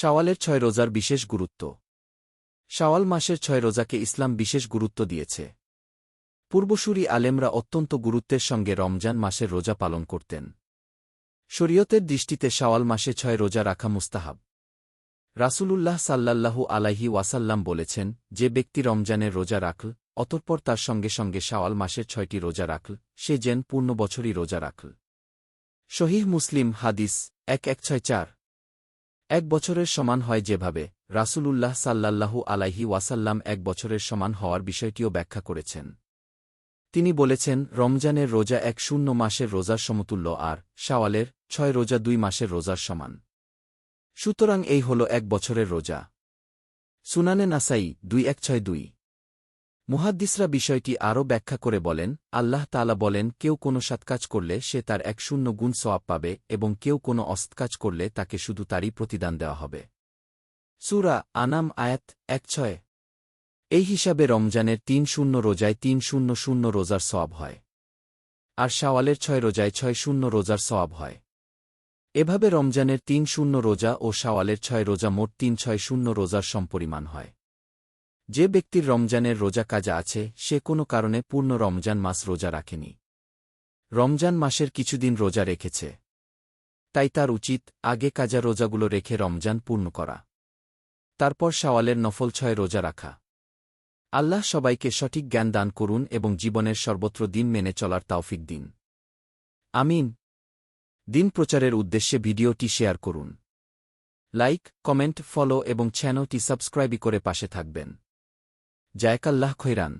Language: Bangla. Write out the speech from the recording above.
শাওয়ালের ছয় রোজার বিশেষ গুরুত্ব। শাওয়াল মাসের ছয় রোজাকে ইসলাম বিশেষ গুরুত্ব দিয়েছে। পূর্বসূরি আলেমরা অত্যন্ত গুরুত্বের সঙ্গে রমজান মাসের রোজা পালন করতেন। শরীয়তের দৃষ্টিতে শাওয়াল মাসে ছয় রোজা রাখা মুস্তাহাব। রাসূলুল্লাহ সাল্লাল্লাহু আলাইহি ওয়াসাল্লাম বলেছেন, যে ব্যক্তি রমজানের রোজা রাখল, অতঃপর তার সঙ্গে সঙ্গে শাওয়াল মাসের ছয়টি রোজা রাখল, সে যেন পূর্ণ বছরই রোজা রাখল। শহীহ মুসলিম হাদিস এক এক ছয় চার। এক বছরের সমান হয় যেভাবে রাসূলুল্লাহ সাল্লাল্লাহু আলাইহি ওয়াসাল্লাম এক বছরের সমান হওয়ার বিষয়টিও ব্যাখ্যা করেছেন। তিনি বলেছেন, রমজানের রোজা এক শূন্য মাসের রোজার সমতুল্য আর শাওয়ালের ছয় রোজা দুই মাসের রোজার সমান। সুতরাং এই হল এক বছরের রোজা। সুনানে নাসাই দুই এক ছয় দুই। মুহাদ্দিসরা বিষয়টি আরও ব্যাখ্যা করে বলেন, আল্লাহ তালা বলেন, কেউ কোনো সৎকাজ করলে সে তার এক শূন্য গুণ সোয়াব পাবে এবং কেউ কোনো অস্তকাজ করলে তাকে শুধু তারই প্রতিদান দেওয়া হবে। সুরা আনাম আয়াত এক ছয়। এই হিসাবে রমজানের তিন শূন্য রোজায় তিন শূন্য শূন্য রোজার সওয়াব হয়। আর শাওয়ালের ছয় রোজায় ছয় শূন্য রোজার সওয়াব হয়। এভাবে রমজানের তিন শূন্য রোজা ও শাওয়ালের ছয় রোজা মোট তিন ছয় শূন্য রোজার সমপরিমাণ হয়। যে ব্যক্তির রমজানের রোজা কাজা আছে, সে কোনো কারণে পূর্ণ রমজান মাস রোজা রাখেনি। রমজান মাসের কিছুদিন রোজা রেখেছে। তাই তার উচিত আগে কাজা রোজাগুলো রেখে রমজান পূর্ণ করা। তারপর শাওয়ালের নফল ছয় রোজা রাখা। আল্লাহ সবাইকে সঠিক জ্ঞান দান করুন এবং জীবনের সর্বত্র দিন মেনে চলার তাওফিক দিন। আমিন। দিন প্রচারের উদ্দেশ্যে ভিডিওটি শেয়ার করুন। লাইক, কমেন্ট, ফলো এবং চ্যানেলটি সাবস্ক্রাইবই করে পাশে থাকবেন। জায়কাল্লাহ খৈরান